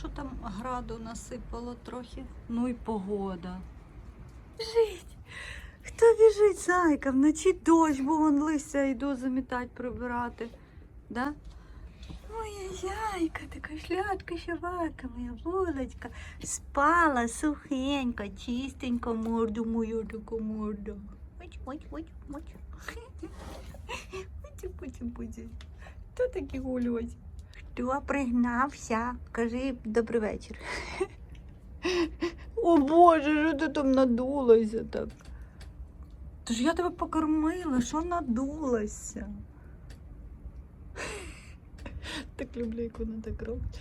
що там граду насипало трохи. Ну і погода. Біжить. Хто біжить, зайка? Вночі дощ, бо вон листя йду замітати, прибирати. Да? Моя яйка, така шлятка, щаварка, моя булочка. Спала сухенько, чистенько, морду мою таку морду. Муть, муть, муть, муть. Путі, путі, путі. Хто такий гулювать? Хто пригнався? Кажи добрий вечір. О Боже, що ти там надулася так? Тож я тебе покормила, що надулася? Так люблю, як вона так робить.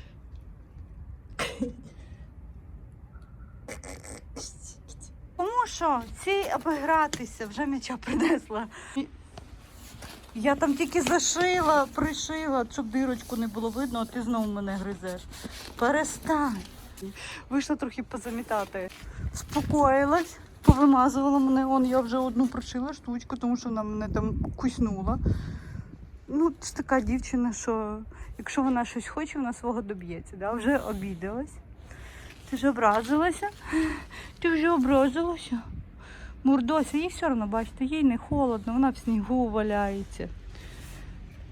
Тому що ці аби гратися, вже м'яча принесла. Я там тільки зашила, пришила, щоб дирочку не було видно, а ти знову мене гризеш. Перестань. Вийшла трохи позамітати. Спокоїлась, повимазувала мене. Он я вже одну пришила штучку, тому що вона мене там куснула. Ну, це така дівчина, що якщо вона щось хоче, вона свого доб'ється. Да? Вже обідалась. Ти ж образилася? Ти вже образилася? Мурдося, їй все одно, бачите, їй не холодно, вона в снігу валяється.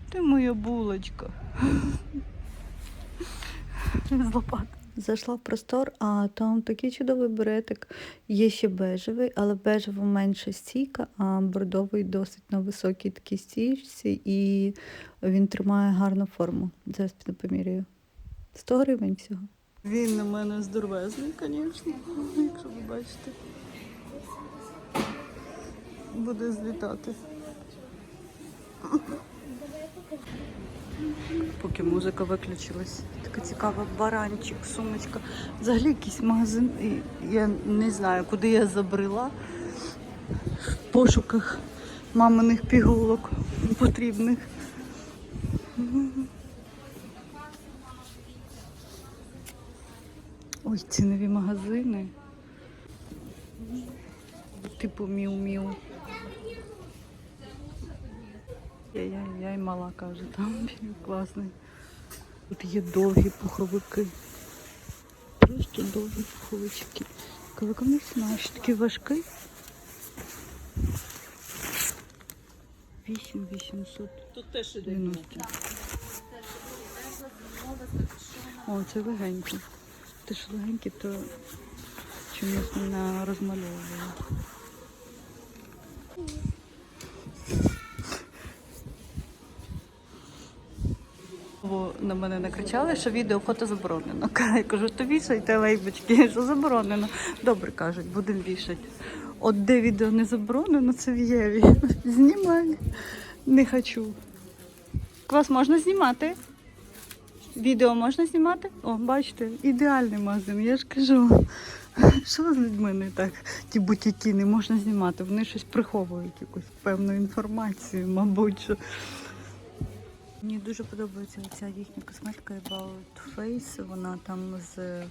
Ти моя булочка. З. Зайшла в простор, а там такий чудовий беретик. Є ще бежевий, але бежево менше стійка, а бордовий досить на високій такій стійці, і він тримає гарну форму. Зараз піду поміряю. 100 гривень всього. Він на мене здоровезний, звісно, якщо ви бачите. Буде злітати. Поки музика виключилась. Така цікава баранчик, сумочка. Взагалі якийсь магазин. І я не знаю, куди я забрела в пошуках маминих пігулок потрібних. Ой, ці нові магазини. Типу міу-міу. Яй-яй-яй, мала каже, там він класний. Тут є довгі пуховики. Просто довгі пуховички. Кавика не знаю, такий важкий. 8800. Тут теж іде. О, це легенький. Те, що легенький, то чомусь не розмальовує. Бо на мене накричали, що відео фото заборонено. Я кажу, то вішайте лейбочки, що заборонено. Добре кажуть, будемо вішати. От де відео не заборонено, це в Єві. Знімай. Не хочу. Вас можна знімати? Відео можна знімати? О, бачите, ідеальний магазин, я ж кажу. Що з людьми не так? Ті бутіки не можна знімати, вони щось приховують, якусь певну інформацію, мабуть. Що. Мені дуже подобається ця їхня косметика About Face. Вона там з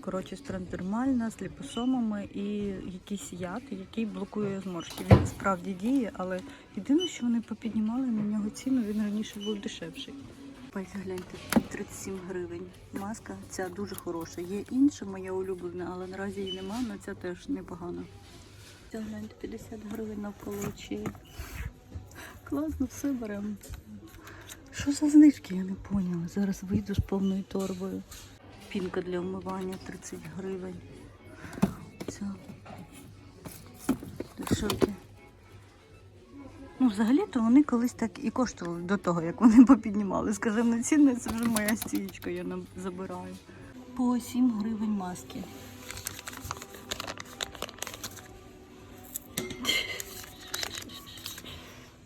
коротше трансдермальна, з ліпосомами і якийсь яд, який блокує зморшки. Він справді діє, але єдине, що вони попіднімали на нього ціну, він раніше був дешевший. Ось гляньте, 37 гривень. Маска ця дуже хороша. Є інша моя улюблена, але наразі її нема, але ця теж непогана. Ця гляньте, 50 гривень навколо очей. Класно, все беремо. Що за знижки, я не поняла. Зараз вийду з повною торбою. Пінка для вмивання 30 гривень. Ця. Шоки. Ну, взагалі-то вони колись так і коштували до того, як вони попіднімали. Скажімо, ціни це вже моя стічка, я забираю. По 7 гривень маски.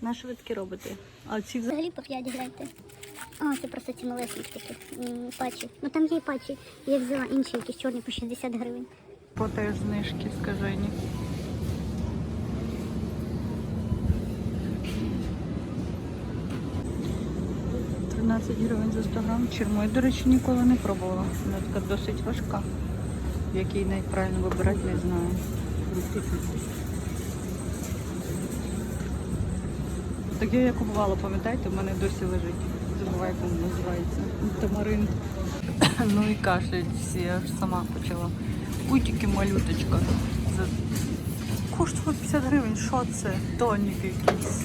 На що ви робите? А ці взагалі по 5 гляньте. А, це просто ці малесенькі такі м, патчі. Ну там є і патчі. Я взяла інші якісь чорні по 60 гривень. по теж знижки, скажені. Тринадцять гривень за 100 грам чирму. Я, до речі, ніколи не пробувала. Вона така досить важка. Який найправильно вибирати, не знаю. Так я купувала, пам'ятаєте, в мене досі лежить. Забуваю, як він називається. Тамарин. Ну і кашель всі, я ж сама почала. Ой, малюточка. За... Коштувало 50 гривень, що це? Тонік якийсь.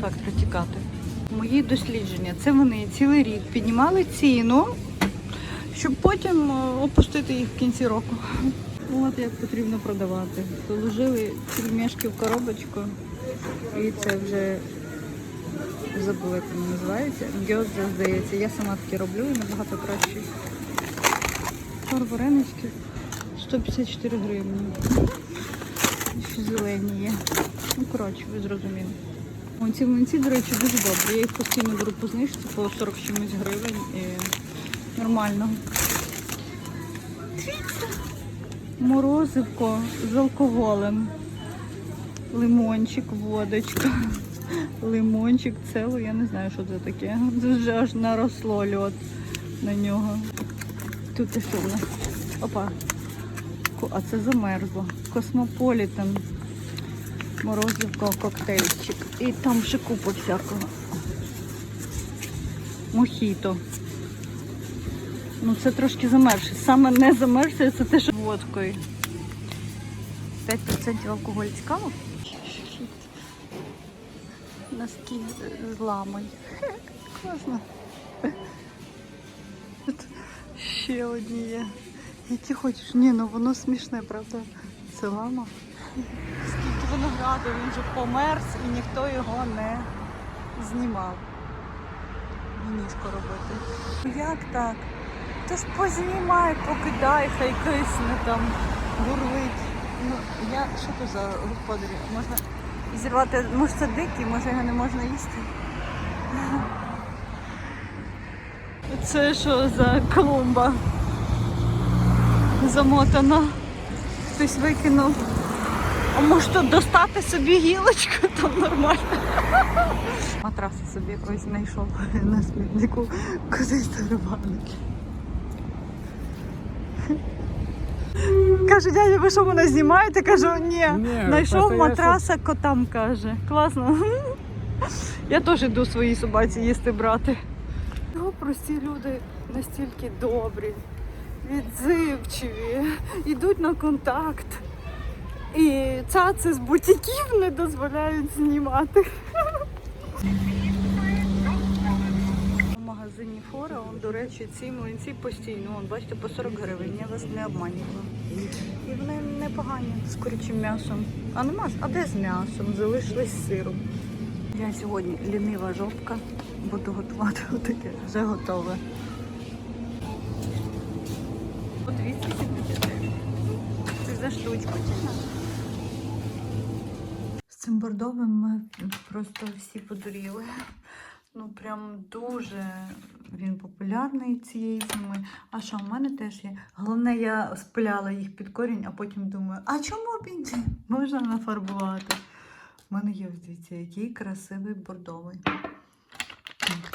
Так, протікати. Мої дослідження. Це вони цілий рік піднімали ціну, щоб потім е, опустити їх в кінці року. От як потрібно продавати. Положили пельмешки в коробочку. І це вже забула, як воно називається. Гьоза, здається. Я сама такі роблю і набагато краще. Варенички 154 гривні. Ще зелені є. Ну, коротше, ви зрозуміли. О, ці млинці, до речі, дуже добрі. Я їх постійно беру по знижці по 40 чимось гривень і нормально. Морозивко з алкоголем. Лимончик, водочка. Лимончик, цело, я не знаю, що це таке. Це аж наросло льод на нього. Тут і що в нас? Опа. А це замерзло. Космополітен. Морозивко, коктейльчик. І там ще купа всякого. Мохіто. Ну це трошки замерзше. Саме не замерзше, це те, що водкою. 5% алкоголь цікаво? Носки зламай. Класно. Тут ще одні є. Які хочеш. Ні, ну воно смішне, правда? Це лама. Скільки винограду, він же померз і ніхто його не знімав. Вінішко робити. Як так? Ти познімай, покидай, хай кисне там, бурлить. Ну, я що тут за господарі? Можна зірвати, може це дикий, може його не можна їсти. Це що за клумба? Замотана. Хтось викинув. А може тут достати собі гілочку, там нормально. Матраси собі якось знайшов на смітнику кудись до Каже, дядя, ви що мене знімаєте? Кажу, ні. Ні, Знайшов просто я матраса котам, каже. Класно. Я теж йду своїй собаці їсти брати. Ну, прості люди настільки добрі, відзивчиві, йдуть на контакт. І цаци з бутіків не дозволяють знімати. Магазині Фора, он, до речі, ці млинці постійно, он, бачите, по 40 гривень, я вас не обманювала. І вони непогані з курячим м'ясом. А нема, а де з м'ясом? Залишились з сиром. Я сьогодні лінива жопка, буду готувати отаке, вже готове. По 279. Це за штучку ціна. З цим бордовим ми просто всі подуріли. Ну прям дуже він популярний цієї зими. А що, в мене теж є. Головне, я спиляла їх під корінь, а потім думаю, а чому б ні? Можна нафарбувати. У мене є ось дивіться, який красивий бордовий.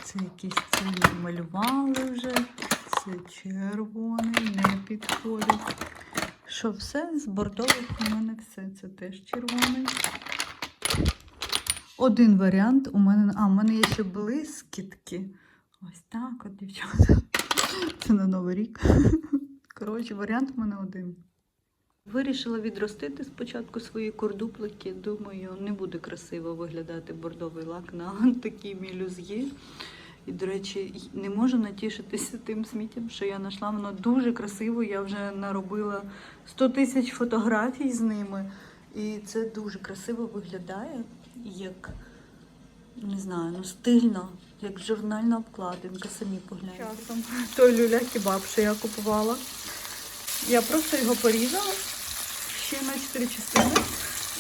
Це якийсь це малювали вже. Це червоний, не підходить. Що все з бордових у мене все. Це теж червоний. Один варіант у мене. А, у мене є ще блискітки. Ось так от, дівчата. Це на Новий рік. Коротше, варіант у мене один. Вирішила відростити спочатку свої кордуплики. Думаю, не буде красиво виглядати бордовий лак на такій мілюзгі. І, до речі, не можу натішитися тим сміттям, що я знайшла. Воно дуже красиво. Я вже наробила 100 тисяч фотографій з ними. І це дуже красиво виглядає, як не знаю, ну стильно, як журнальна обкладинка, самі погляньте. Той люля кебаб, що я купувала. Я просто його порізала ще на 4 частини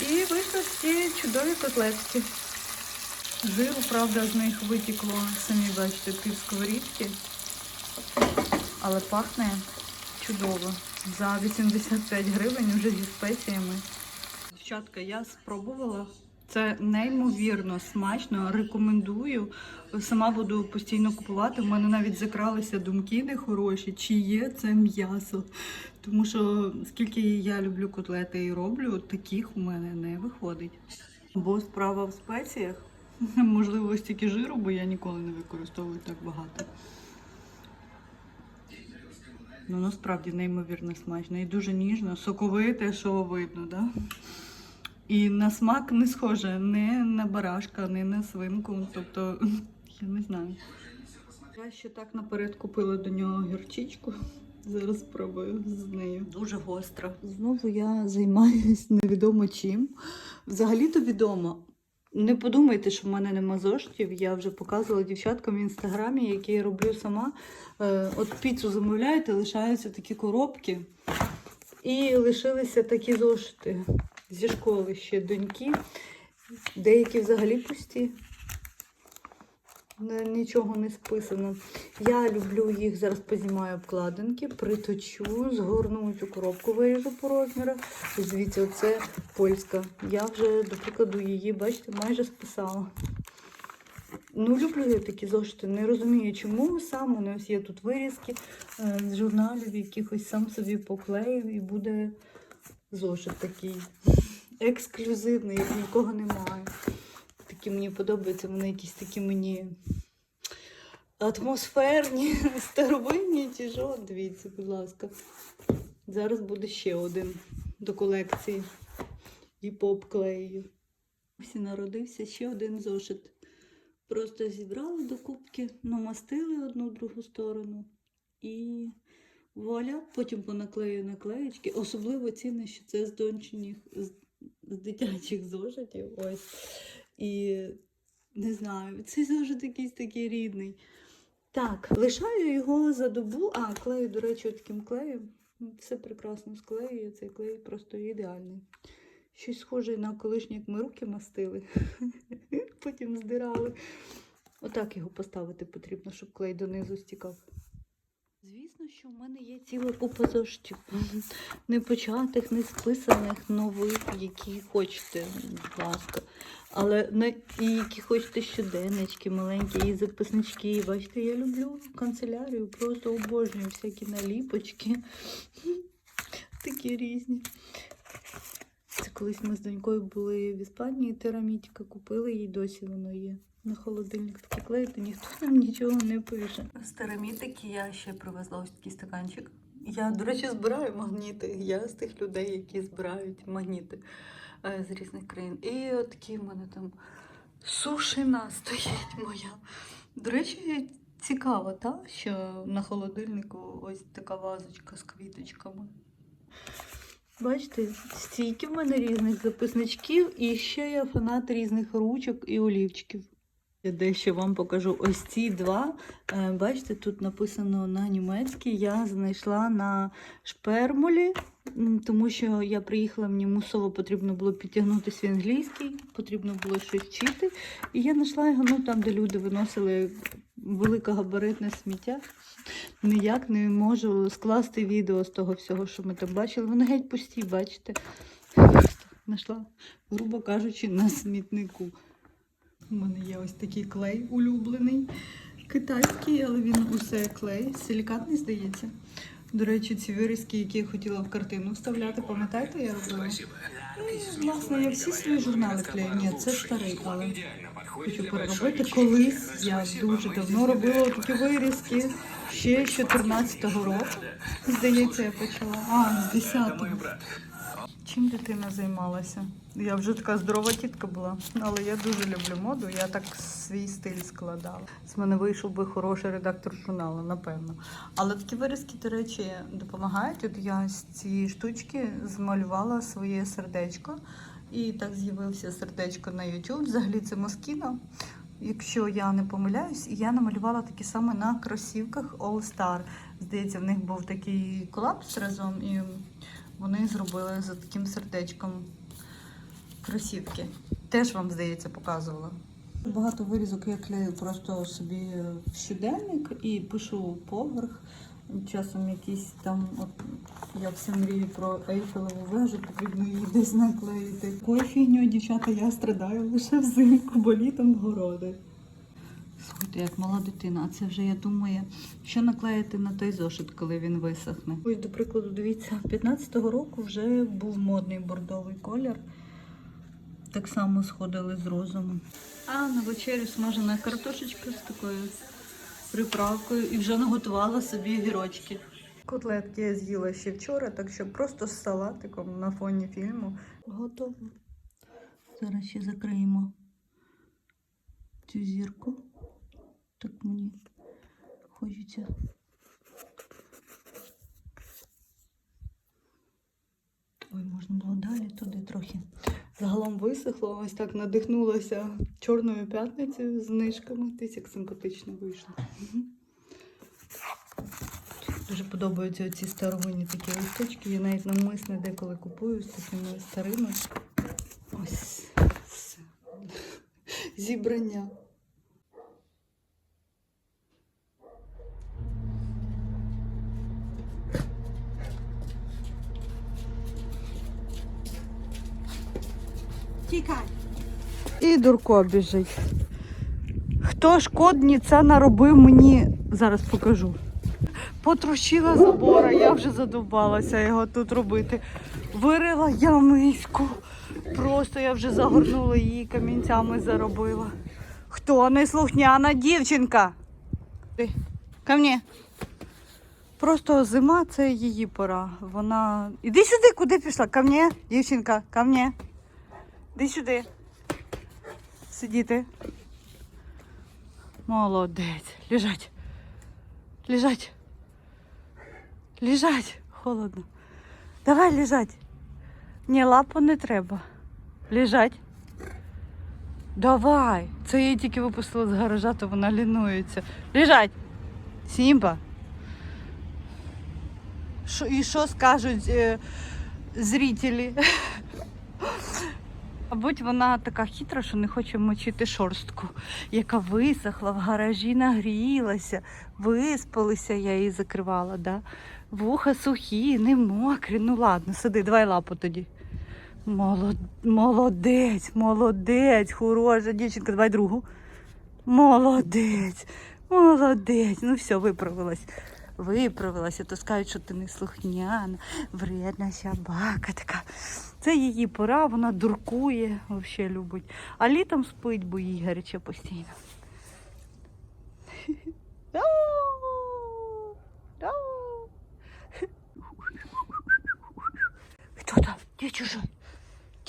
і вийшли ці чудові котлетки. Жиру, правда, з них витікло, самі бачите, пів сковорідки. Але пахне чудово. За 85 гривень вже зі спеціями. Дівчатка, я спробувала. Це неймовірно смачно. Рекомендую. Сама буду постійно купувати. У мене навіть закралися думки нехороші, чи є це м'ясо. Тому що скільки я люблю котлети і роблю, таких у мене не виходить. Бо справа в спеціях. Можливо, стільки жиру, бо я ніколи не використовую так багато. Ну, насправді неймовірно смачно і дуже ніжно, соковите, що видно, да? І на смак не схоже не на барашка, не на свинку. Тобто, я не знаю. Я ще так наперед купила до нього гірчичку. Зараз спробую з нею. Дуже гостра. Знову я займаюсь невідомо чим. Взагалі-то відомо. Не подумайте, що в мене нема зоштів. Я вже показувала дівчаткам в інстаграмі, які я роблю сама. Е, от піцу замовляєте, лишаються такі коробки. І лишилися такі зошити зі школи ще доньки. Деякі взагалі пусті. Нічого не списано. Я люблю їх, зараз познімаю обкладинки, приточу, згорну цю коробку, виріжу по розмірах. Звідси, оце польська. Я вже, до прикладу, її, бачите, майже списала. Ну, люблю я такі зошити. Не розумію, чому сам. У нас є тут вирізки е, з журналів, якихось сам собі поклеїв і буде зошит такий ексклюзивний, як нікого немає. Такі мені подобаються, вони якісь такі мені атмосферні, старовинні чи що. Дивіться, будь ласка. Зараз буде ще один до колекції. І поп-клею. Ось народився ще один зошит. Просто зібрали до кубки, намастили одну другу сторону і вуаля, потім понаклею наклеєчки. Особливо цінне, що це з дончиних, з, з дитячих зошитів. Ось. І не знаю, цей зошит якийсь такий рідний. Так, лишаю його за добу. А, клею, до речі, таким клеєм. Все прекрасно склеює, цей клей просто ідеальний. Щось схоже на колишнє, як ми руки мастили, потім здирали. Отак його поставити потрібно, щоб клей донизу стікав. Звісно, що в мене є ціла купа зошитів. Не початих, не списаних, нових, які хочете, будь ласка. Але на і які хочете щоденнички, маленькі, і записнички. Бачите, я люблю канцелярію, просто обожнюю всякі наліпочки. Такі різні. Це колись ми з донькою були в Іспанії, терамітіка купили, і досі воно є. На холодильник такі клеїти, ніхто нам нічого не пише. З терамітики я ще привезла ось такий стаканчик. Я, до речі, збираю магніти. Я з тих людей, які збирають магніти е, з різних країн. І от в мене там сушина стоїть моя. До речі, цікаво, та, що на холодильнику ось така вазочка з квіточками. Бачите, стільки в мене різних записничків, і ще я фанат різних ручок і олівчиків. Я дещо вам покажу. Ось ці два. Е, Бачите, тут написано на німецькій. Я знайшла на шпермулі, тому що я приїхала, мені мусово потрібно було підтягнути свій англійський, потрібно було щось вчити. І я знайшла його ну, там, де люди виносили великогабаритне сміття. Ніяк не можу скласти відео з того всього, що ми там бачили. Вони геть пусті, бачите. Просто знайшла, грубо кажучи, на смітнику. У мене є ось такий клей улюблений, китайський, але він усе клей, силікатний, здається. До речі, ці вирізки, які я хотіла в картину вставляти, пам'ятаєте, я робила? Ну, власне, я всі свої журнали клею. Ні, це старий, але хочу переробити. Колись я дуже давно робила такі вирізки. Ще з 14-го року, здається, я почала. А, з 10-го. Чим дитина займалася? Я вже така здорова тітка була, але я дуже люблю моду. Я так свій стиль складала. З мене вийшов би хороший редактор журналу, напевно. Але такі вирізки, до речі, допомагають. От я з цієї штучки змалювала своє сердечко. І так з'явилося сердечко на YouTube. Взагалі це Москіно. Якщо я не помиляюсь, я намалювала такі саме на кросівках All Star. Здається, в них був такий колапс разом, і вони зробили за таким сердечком кросівки. Теж вам, здається, показувала. Багато вирізок я клею просто собі в щоденник і пишу поверх. Часом якісь там, от я все мрію про Ейфелеву вежу, потрібно її десь наклеїти. Такою фігньою, дівчата, я страдаю лише взимку, бо літом городи. Слухайте, як мала дитина, а це вже я думаю, що наклеїти на той зошит, коли він висохне. Ось, до прикладу, дивіться, 15-го року вже був модний бордовий колір. Так само сходили з розуму. А на вечерю смажена картошечка з такою приправкою і вже наготувала собі гірочки. Котлетки я з'їла ще вчора, так що просто з салатиком на фоні фільму. Готово. Зараз ще закриємо цю зірку. Так мені хочеться. Ой, можна було далі туди трохи. Загалом висохло, ось так надихнулася чорною п'ятницею з знижками. Дивіться, як симпатично вийшло. Дуже подобаються ці старовинні такі листочки. Я навіть навмисне деколи купую з такими старими. Ось зібрання. Тікай. І Дурко біжить. Хто ж кодніця наробив мені, зараз покажу. Потрощила забора, я вже задовбалася його тут робити. Вирила ямиську. Просто я вже загорнула її камінцями заробила. Хто неслухняна дівчинка? Ти, ко мне. Просто зима це її пора. Вона. Іди сюди, куди пішла? Ко мне, дівчинка, ко мне. Іди сюди. Сидіти. Молодець. Лежать. Лежать. Лежать. Холодно. Давай лежать. Ні, лапу не треба. Лежать. Давай. Це її тільки випустила з гаража, то вона лінується. Лежать. Сімба. Шо, і що скажуть е, зрителі? Мабуть, вона така хитра, що не хоче мочити шорстку, яка висохла, в гаражі нагрілася, виспалися, я її закривала, да? Вуха сухі, не мокрі. Ну ладно, сиди, давай лапу тоді. Молод... Молодець, молодець, хороша дівчинка, давай другу. Молодець, молодець. Ну все, виправилась. Виправилася, то скажуть, що ти не слухняна, вредна собака така. Це її пора, вона дуркує, взагалі любить. А літом спить, бо їй гаряче постійно. Хто там? Де чужой?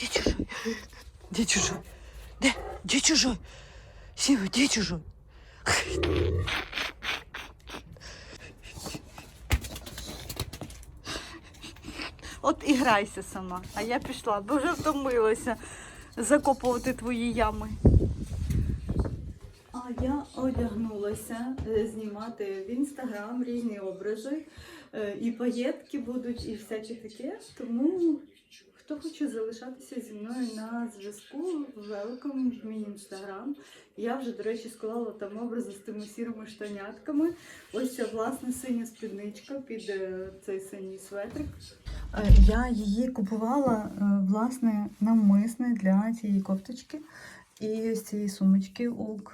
Де чужой? Де чужой? Де? Де чужой? Сіва, де чужой? От і грайся сама, а я пішла, вже втомилася закопувати твої ями. А я одягнулася е, знімати в інстаграм різні образи. Е, І паєтки будуть, і всяче таке. Тому хто хоче залишатися зі мною на зв'язку, велком в мій інстаграм. Я вже, до речі, склала там образи з тими сірими штанyaтками. Ось ця власне синя спідничка під е, цей синій светрик. Е, Я її купувала е, власне навмисне для цієї кофточки і з цієї сумочки УК.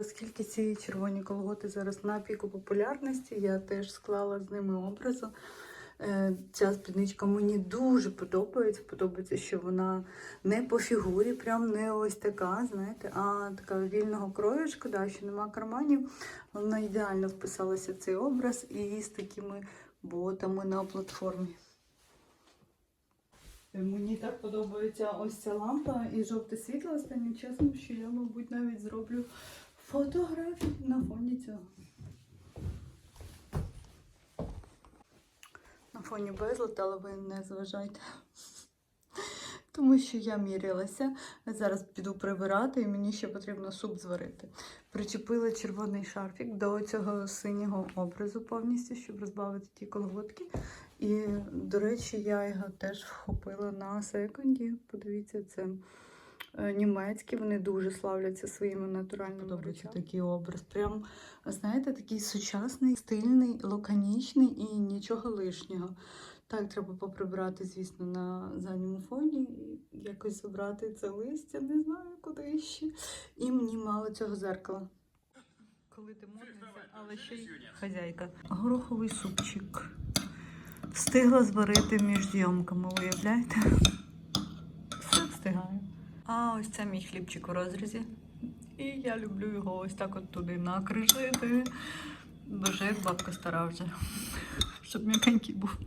Оскільки ці червоні колготи зараз на піку популярності, я теж склала з ними образу. Е, Ця спідничка мені дуже подобається. Подобається, що вона не по фігурі, прям не ось така, знаєте, а така вільного крою, шкода, що нема карманів. Вона ідеально вписалася в цей образ і з такими ботами на платформі. Мені так подобається ось ця лампа і жовте світло останнім часом, що я, мабуть, навіть зроблю фотографію на фоні цього. Фоні безлад, але ви не зважайте. Тому що я мірялася. Зараз піду прибирати, і мені ще потрібно суп зварити. Причепила червоний шарфік до цього синього образу повністю, щоб розбавити ті колготки. І, до речі, я його теж вхопила на секунді. Подивіться, це німецькі, вони дуже славляться своїми натуральними речами. такий образ. Прям, знаєте, такий сучасний, стильний, лаконічний і нічого лишнього. Так, треба поприбрати, звісно, на задньому фоні, і якось забрати це листя, не знаю куди ще. І мені мало цього зеркала. Коли ти модниця, але ще й хазяйка. Гороховий супчик. Встигла зварити між зйомками, уявляєте? Все встигаю. А ось це мій хлібчик у розрізі. І я люблю його ось так от туди накришити. Боже, як бабка стара вже. щоб м'якенький був.